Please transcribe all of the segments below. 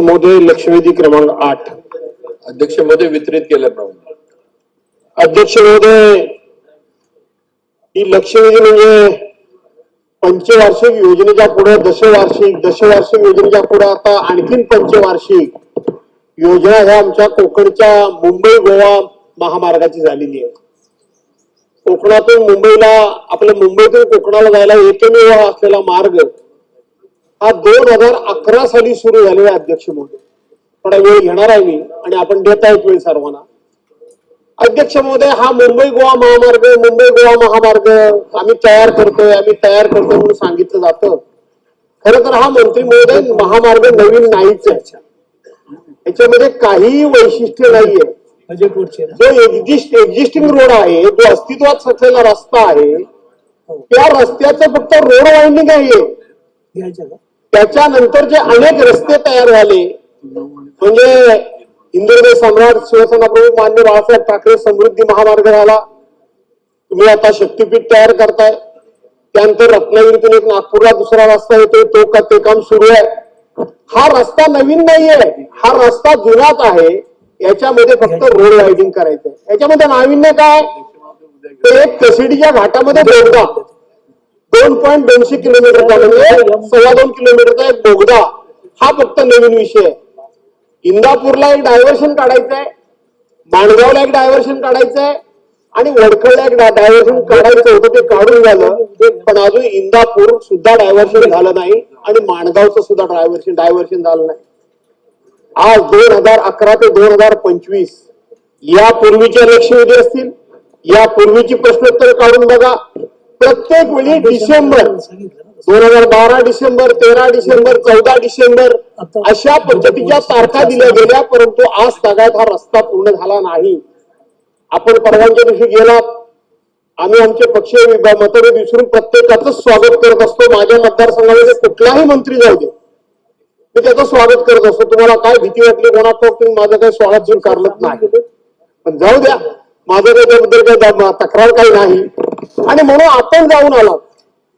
महोदय लक्षवेधी क्रमांक आठ. अध्यक्षमध्ये वितरित केल्याप्रमाणे अध्यक्ष महोदय ही लक्षवेधी म्हणजे पंचवार्षिक योजनेच्या पुढे दशवार्षिक दशवार्षिक योजनेच्या पुढे आता आणखीन पंचवार्षिक योजना ह्या आमच्या कोकणच्या मुंबई गोवा महामार्गाची झालेली आहे. कोकणातून मुंबईला आपल्या मुंबईतून कोकणाला जायला एकमेव असलेला मार्ग हा दोन हजार अकरा साली सुरू झालेला अध्यक्ष महोदय थोडा वेळ घेणार आहे मी आणि आपण देत आहेत वेळ सर्वांना. अध्यक्ष महोदय हा मुंबई गोवा महामार्ग मुंबई गोवा महामार्ग आम्ही तयार करतोय आम्ही तयार करतोय म्हणून सांगितलं जातं. खरं तर हा मंत्री महोदय महामार्ग नवीन नाहीच आहे याच्यामध्ये काही वैशिष्ट्य नाहीये. जो एक्झिस्ट एक्झिस्टिंग रोड आहे जो अस्तित्वात असलेला रस्ता आहे त्या रस्त्याचं फक्त रोड वाइंडिंग आहे घ्यायचं का त्याच्यानंतर जे अनेक रस्ते तयार झाले म्हणजे हिंदुहृदय सम्राट शिवसेना प्रमुख मान्य बाळासाहेब ठाकरे समृद्धी महामार्ग झाला. तुम्ही आता शक्तीपीठ तयार करताय. त्यानंतर रत्नागिरीतून एक नागपूरला दुसरा रस्ता येतोय तो का ते काम सुरू आहे. हा रस्ता नवीन नाहीये. हा रस्ता जुनाच आहे. याच्यामध्ये फक्त रोड वायडिंग करायचंय. याच्यामध्ये नाविन्य काय? ते एक कसिडीच्या घाटामध्ये बोगदा दोन पॉईंट दोनशे किलोमीटर सव्वा दोन किलोमीटरचा एक बोगदा. हा फक्त नवीन विषय आहे. इंदापूरला एक डायव्हर्शन काढायचंय माणगावला एक डायव्हर्शन काढायचंय आणि वडखळला एक डायव्हर्शन काढायचं होतं ते काढून झालं. पण अजून इंदापूर सुद्धा डायव्हर्शन झालं नाही आणि माणगावचं सुद्धा डायव्हर्शन डायव्हर्शन झालं नाही. आज दोन हजार अकरा ते दोन हजार पंचवीस या पूर्वीचे लक्षवेधी असतील या पूर्वीची प्रश्नोत्तर काढून बघा. प्रत्येक वेळी डिसेंबर दोन हजार बारा डिसेंबर तेरा डिसेंबर चौदा डिसेंबर अशा पद्धतीच्या तारखा दिल्या गेल्या परंतु आज तागायत हा रस्ता पूर्ण झाला नाही. आपण परवानच्या दिवशी गेलात. आम्ही आमचे पक्षीय मतभेद विसरून प्रत्येकाचं स्वागत करत असतो. माझ्या मतदारसंघामध्ये कुठलाही मंत्री जाऊ दे. मी त्याचं स्वागत करत असतो. तुम्हाला काय भीती वाटली कोणाचं तुम्ही माझं काही स्वागत स्वीकारलंच नाही. पण जाऊ द्या. माझं काही त्याबद्दल काही तक्रार काही नाही. आणि म्हणून आपण जाऊन आलो.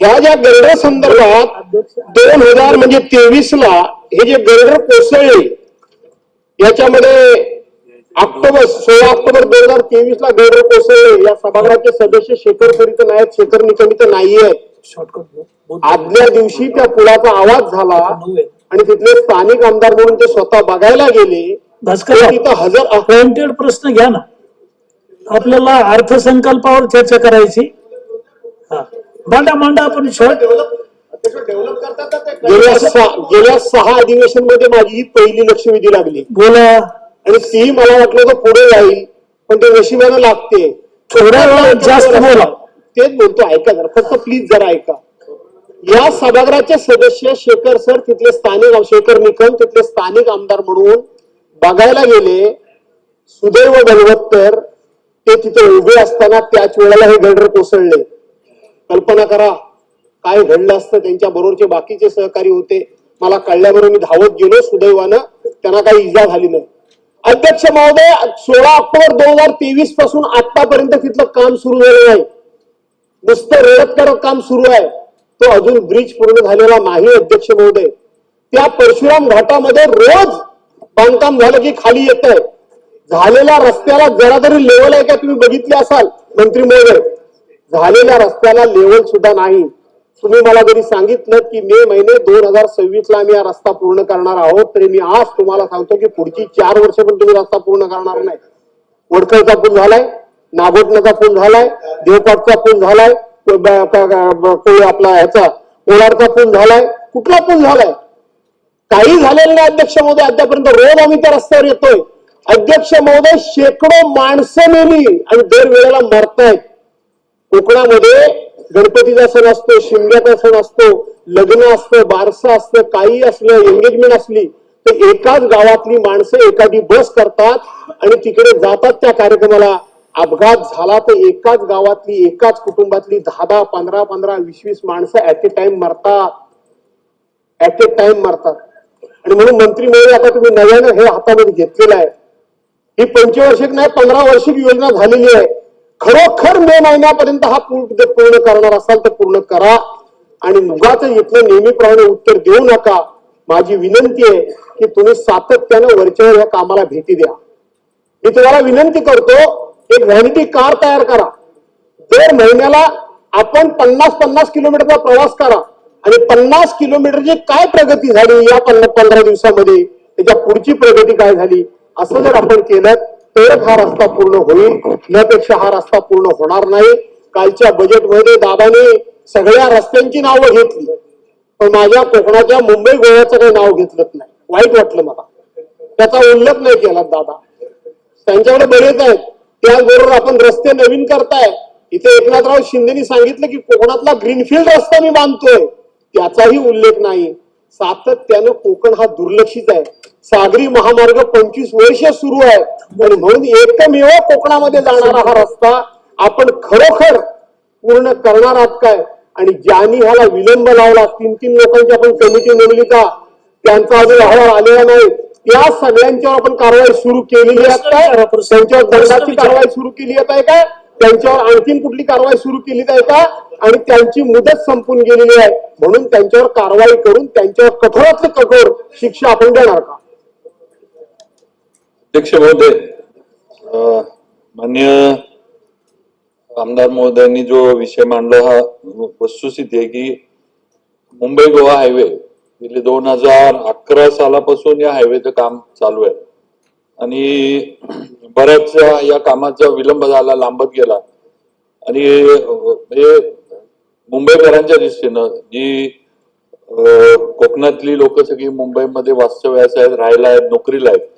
ह्या ज्या गर्ड संदर्भात दोन हजार म्हणजे तेवीस ला हे जे गर्ड कोसळले याच्यामध्ये ऑक्टोबर सोळा ऑक्टोबर दोन हजार तेवीस ला गर्ड कोसळले. या सभागृहाचे सदस्य शेखर करीत नाहीत शेखर निकमित नाहीये शॉर्टकट आदल्या दिवशी त्या पुलाचा आवाज झाला आणि तिथले स्थानिक आमदार म्हणून ते स्वतः बघायला गेले तिथं हजर पॉइंटेड प्रश्न घ्या ना. आपल्याला अर्थसंकल्पावर चर्चा करायची. मांडा आपण गेल्या सहा गेल्या सहा अधिवेशनमध्ये माझी ही पहिली लक्षवेधी लागली. बोला. आणि ती मला वाटलं होतं पुढे जाईल पण ते नशिबानं लागते. थोड्या वेळात जास्त बोला. तेच बोलतो ऐका जरा फक्त प्लीज जरा ऐका. या सभागृहाचे सदस्य शेखर सर तिथले स्थानिक शेखर निकम तिथले स्थानिक आमदार म्हणून बघायला गेले. सुदैव बलवत्तर ते तिथे उभे असताना त्याच वेळेला हे गडर कोसळले. कल्पना करा काय घडलं असतं त्यांच्या बरोबरचे बाकीचे सहकारी होते. मला कळल्याबरोबर मी धावत गेलो सुदैवानं त्यांना काही इजा झाली नाही. अध्यक्ष महोदय सोळा ऑक्टोबर दोन हजार तेवीसपासून आतापर्यंत तिथलं काम सुरू झालं आहे नुसतं रडत करत काम सुरू आहे. तो अजून ब्रिज पूर्ण झालेला नाही अध्यक्ष महोदय. त्या परशुराम घाटामध्ये रोज बांधकाम झालं की खाली येत आहे झालेल्या रस्त्याला जरा तरी लेवल आहे का तुम्ही बघितले असाल मंत्री महोदय? झालेल्या रस्त्याला लेवल सुद्धा नाही. तुम्ही मला जरी सांगितलं की मे महिने दोन हजार सव्वीस ला आम्ही हा रस्ता पूर्ण करणार आहोत तरी मी आज तुम्हाला सांगतो की पुढची चार वर्ष पण तुम्ही रस्ता पूर्ण करणार नाही. वडखळचा पूल झालाय नागोटण्याचा पूल झालाय देवपाटचा पूल झालाय आपला ह्याचा कोलारचा पूल झालाय. कुठला पूल झालाय? काही झालेलं नाही अध्यक्ष महोदय अद्यापर्यंत रोज आम्ही त्या रस्त्यावर येतोय. अध्यक्ष महोदय शेकडो माणसं मेली आणि दरवेळेला मरतायत. कोकणामध्ये गणपतीचा सण असतो शिमग्याचा सण असतो लग्न असतं बारसं असतं काही असलं एंगेजमेंट असली तर एकाच गावातली माणसं एखादी बस करतात आणि तिकडे जातात त्या कार्यक्रमाला. अपघात झाला तर एकाच गावातली एकाच कुटुंबातली दहा दहा पंधरा पंधरा वीस वीस माणसं ऍट ए टाइम मरतात. ऍट ए टाइम मरतात. आणि म्हणून मंत्री महोदय आता तुम्ही नव्यानं हे हातामध्ये घेतलेलं आहे. ही पंचवार्षिक नाही पंधरा वर्षिक योजना झालेली आहे. खरोखर मे महिन्यापर्यंत हा पूर्ण पूर्ण करणार असाल तर पूर्ण करा. आणि मुगाचं इथलं नेहमीप्रमाणे उत्तर देऊ नका. माझी विनंती आहे की तुम्ही सातत्यानं वरच्यावर या कामाला भेटी द्या. मी तुम्हाला विनंती करतो एक व्हॅनिटी कार तयार करा. दर महिन्याला आपण पन्नास पन्नास किलोमीटरचा प्रवास करा. आणि पन्नास किलोमीटरची काय प्रगती झाली या पन्नास पंधरा दिवसामध्ये? त्याच्या पुढची प्रगती काय झाली? असं जर आपण केलं तर हा रस्ता पूर्ण होईल यापेक्षा हा रस्ता पूर्ण होणार नाही. कालच्या बजेटमध्ये दादाने सगळ्या रस्त्यांची नावं घेतली पण माझ्या कोकणाच्या मुंबई गोव्याचं काही नाव घेतलंच नाही. वाईट वाटलं मला. त्याचा उल्लेख नाही केला दादा. त्यांच्याकडे बरेच आहेत. त्याचबरोबर आपण रस्ते नवीन करताय. इथे एकनाथराव शिंदेनी सांगितलं की कोकणातला ग्रीनफील्ड रस्ता मी बांधतोय. त्याचाही उल्लेख नाही. सातत्यानं कोकण हा दुर्लक्षित आहे. सागरी महामार्ग पंचवीस वर्ष सुरू आहे. आणि म्हणून एकमेव कोकणामध्ये जाणारा हा रस्ता आपण खरोखर पूर्ण करणार आहात काय? आणि ज्यांनी ह्याला विलंब लावला तीन तीन लोकांची आपण कमिटी नेमली का? त्यांचा अजून अहवाल आलेला नाही. त्या सगळ्यांच्यावर आपण कारवाई सुरू केलेली आहे काय? त्यांच्यावर दंडाची कारवाई सुरू केली आहे काय? त्यांच्यावर आणखीन कुठली कारवाई सुरू केली आहे का? आणि त्यांची मुदत संपून गेलेली आहे. म्हणून त्यांच्यावर कारवाई करून त्यांच्यावर कठोरातली कठोर शिक्षा आपण देणार का? अध्यक्ष महोदय मान्य आमदार महोदयांनी जो विषय मांडला हा वस्तुस्थिती आहे की मुंबई गोवा हायवे गेले दोन हजार अकरा सालापासून या हायवेचं काम चालू आहे. आणि बऱ्याच या कामाचा विलंब झाला लांबत गेला. आणि हे मुंबईकरांच्या दृष्टीनं जी कोकणातली लोक सगळी मुंबईमध्ये वास्तव्यास आहेत राहायला आहेत नोकरीला आहेत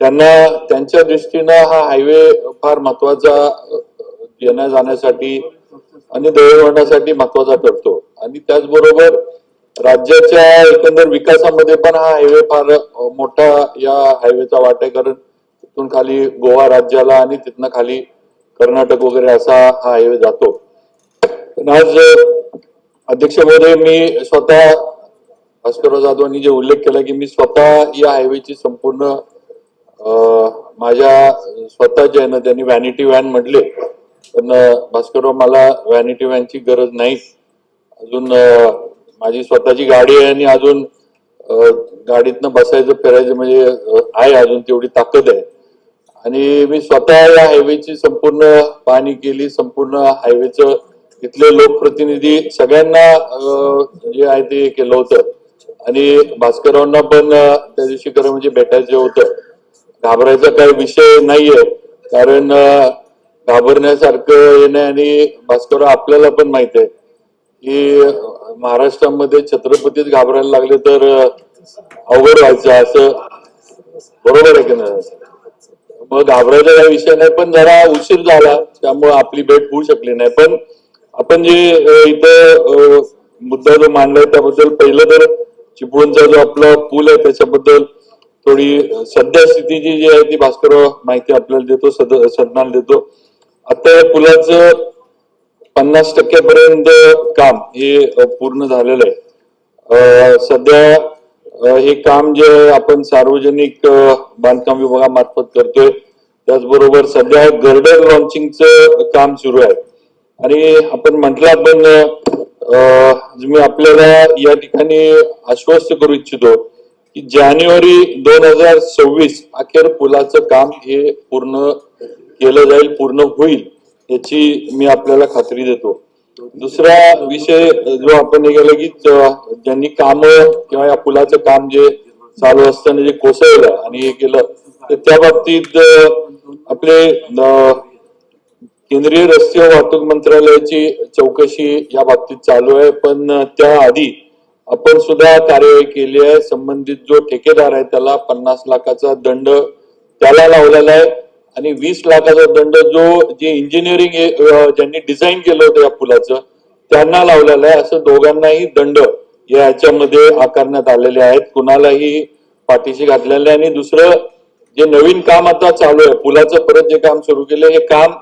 त्यांना त्यांच्या दृष्टीनं हा हायवे फार महत्त्वाचा येण्या जाण्यासाठी आणि दळणवळणासाठी महत्त्वाचा ठरतो. आणि त्याचबरोबर राज्याच्या एकंदर विकासामध्ये पण हा हायवे फार मोठा या हायवेचा वाट आहे. कारण तिथून खाली गोवा राज्याला आणि तिथनं खाली कर्नाटक वगैरे असा हा हायवे जातो. पण आज अध्यक्ष महोदय मी स्वतः भास्करराव जाधवांनी जे उल्लेख केला की मी स्वतः या हायवेची संपूर्ण माझ्या स्वतःच्या आहे ना त्यांनी व्हॅनिटी व्हॅन म्हटले पण भास्करराव मला व्हॅनिटी व्हॅनची गरज नाही. अजून माझी स्वतःची गाडी आहे आणि अजून गाडीतनं बसायचं फिरायचं म्हणजे आहे अजून तेवढी ताकद आहे. आणि मी स्वतः या हायवेची संपूर्ण पाहणी केली संपूर्ण हायवेचं तिथले लोकप्रतिनिधी सगळ्यांना जे आहे ते केलं होतं. आणि भास्कररावांना पण त्या दिवशी खरं म्हणजे भेटायचं होतं. घाबरायचा काही विषय नाहीये. कारण घाबरण्यासारखं येणे नाही आणि भास्कर आपल्याला पण माहीत आहे. की महाराष्ट्रामध्ये छत्रपतीच घाबरायला लागले तर अवघड व्हायचं असं बरोबर आहे की नाही? मग घाबरायचा काही विषय नाही पण जरा उशीर झाला त्यामुळे आपली भेट होऊ शकली नाही. पण आपण जे इथं मुद्दा जो मांडलाय त्याबद्दल पहिलं तर चिपळूणचा जो आपला पूल आहे त्याच्याबद्दल थोडी अ, सद्यस्थितीची जी आहे ती भास्कर माहिती आपल्याला देतो सद सदनाला देतो. आता या पुलाचं पन्नास टक्क्यापर्यंत काम हे पूर्ण झालेलं आहे. सध्या हे काम जे आहे आपण सार्वजनिक बांधकाम विभागामार्फत करतोय त्याचबरोबर सध्या गर्डर लॉन्चिंगचं काम सुरू आहे. आणि आपण म्हटलं आपण मी आपल्याला या ठिकाणी आश्वस्त करू इच्छितो. की जानेवारी दोन हजार सव्वीस अखेर पुलाचं काम हे पूर्ण केलं जाईल पूर्ण होईल याची मी आपल्याला खात्री देतो. दुसरा विषय जो आपण हे केला की ज्यांनी काम किंवा या पुलाचं काम जे चालू असताना जे कोसळलं आणि हे केलं तर त्या बाबतीत आपले केंद्रीय रस्ते वाहतूक मंत्रालयाची चौकशी या बाबतीत चालू आहे. पण त्या आधी आपण सुद्धा कार्यवाही केली आहे. संबंधित जो ठेकेदार आहे त्याला पन्नास लाखाचा दंड त्याला लावलेला आहे. आणि वीस लाखाचा दंड जो जे इंजिनिअरिंग ज्यांनी डिझाईन केलं होतं या पुलाचं त्यांना लावलेलं आहे. असं दोघांनाही दंड या याच्यामध्ये आकारण्यात आलेले आहेत. कुणालाही पाठीशी घातलेले आहे आणि दुसरं जे नवीन काम आता चालू आहे पुलाचं परत जे काम सुरू केलं हे काम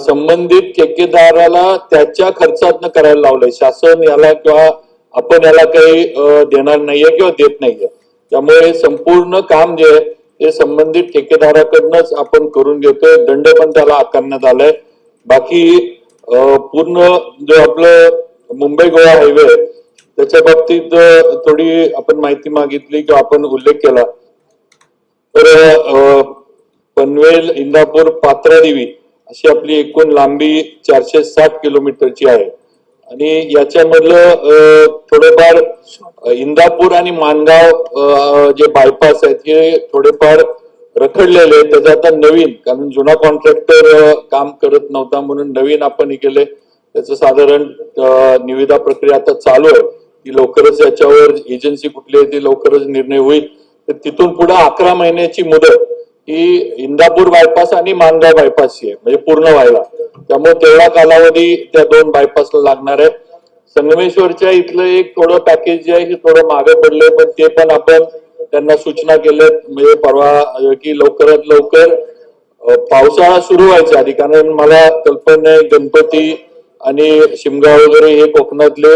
संबंधित ठेकेदाराला त्याच्या खर्चातनं करायला लावलंय. शासन याला किंवा आपण याला काही देणार नाहीये किंवा देत नाहीये. त्यामुळे हे संपूर्ण काम जे आहे ते संबंधित ठेकेदाराकडनंच आपण करून घेतोय. दंड पण त्याला आकारण्यात आलाय. बाकी पूर्ण जो आपलं मुंबई गोवा हायवे आहे त्याच्या बाबतीत थोडी आपण माहिती मागितली किंवा आपण उल्लेख केला. तर पनवेल इंदापूर पात्रादेवी अशी आपली एकूण लांबी चारशे साठ किलोमीटरची आहे. आणि याच्यामधलं थोडेफार इंदापूर आणि मानगाव जे बायपास आहेत हे थोडेफार रखडलेले त्याचा त्याचं आता नवीन कारण जुना कॉन्ट्रॅक्टर काम करत नव्हता म्हणून नवीन आपण हे केले. त्याचं साधारण निविदा प्रक्रिया आता चालू आहे. ती लवकरच याच्यावर एजन्सी कुठली आहे ती लवकरच निर्णय होईल. तर तिथून पुढे अकरा महिन्याची मुदत ही इंदापूर बायपास आणि मानगाव बायपास आहे म्हणजे पूर्ण व्हायला. त्यामुळे तेवढा कालावधी त्या दोन बायपासला लागणार आहे. संगमेश्वरच्या इथलं एक थोडं पॅकेज जे आहे हे थोडं मागे पडले पण ते पण आपण त्यांना सूचना केल्यात. म्हणजे परवा की लवकरात लवकर पावसाळा सुरू व्हायच्या आधी कारण मला कल्पना आहे गणपती आणि शिमगा वगैरे हे कोकणातले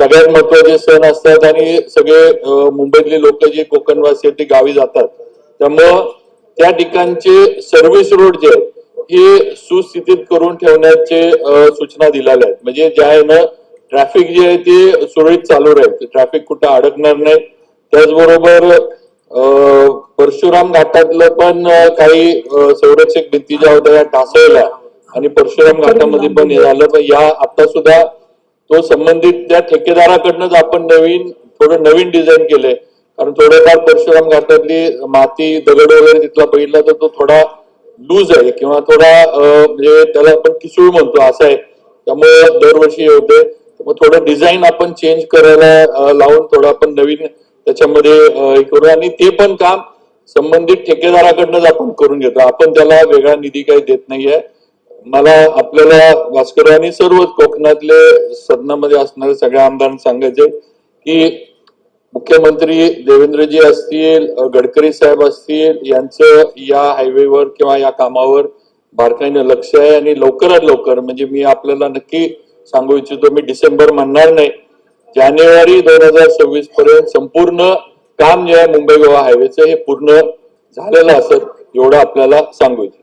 सगळ्यात महत्त्वाचे सण असतात आणि सगळे मुंबईतले लोक जे कोकणवासी आहेत ते गावी जातात. त्यामुळं त्या ठिकाणचे सर्व्हिस रोड जे आहेत हे सुस्थितीत करून ठेवण्याचे सूचना दिलेल्या आहेत. म्हणजे ज्या ना ट्रॅफिक जे आहे ते सुरळीत चालू राहील. ट्रॅफिक कुठं अडकणार नाही. त्याचबरोबर परशुराम घाटातलं पण काही संरक्षक भिंती ज्या होत्या त्या ढासळल्या आणि परशुराम घाटामध्ये पण झालं. पण या आता सुद्धा तो संबंधित त्या ठेकेदाराकडनंच आपण नवीन थोडं नवीन डिझाईन केलंय. कारण थोडंफार परशुराम घाटातली माती दगड वगैरे तिथला बघितला तर तो थोडा लूज आहे किंवा थोडा म्हणजे त्याला आपण किसूळ म्हणतो असं आहे. त्यामुळे दरवर्षी होते. मग थोडं डिझाईन आपण चेंज करायला लावून थोडं आपण नवीन त्याच्यामध्ये हे करू. आणि ते पण काम संबंधित ठेकेदाराकडनंच आपण करून घेतो. आपण त्याला वेगळा निधी काही देत नाहीये. मला आपल्याला भास्कर आणि सर्व कोकणातले सदनामध्ये असणारे सगळ्या आमदारांना सांगायचे की मुख्यमंत्री देवेंद्रजी असतील गडकरी साहेब असतील यांचं या हायवेवर किंवा या कामावर बारकाईनं लक्ष आहे आणि लवकरात लवकर म्हणजे मी आपल्याला नक्की सांगू इच्छितो मी डिसेंबर म्हणणार नाही जानेवारी दोन हजार सव्वीस पर्यंत संपूर्ण काम जे आहे मुंबई गोवा हायवेचं हे पूर्ण झालेलं असत एवढं आपल्याला सांगू इच्छितो.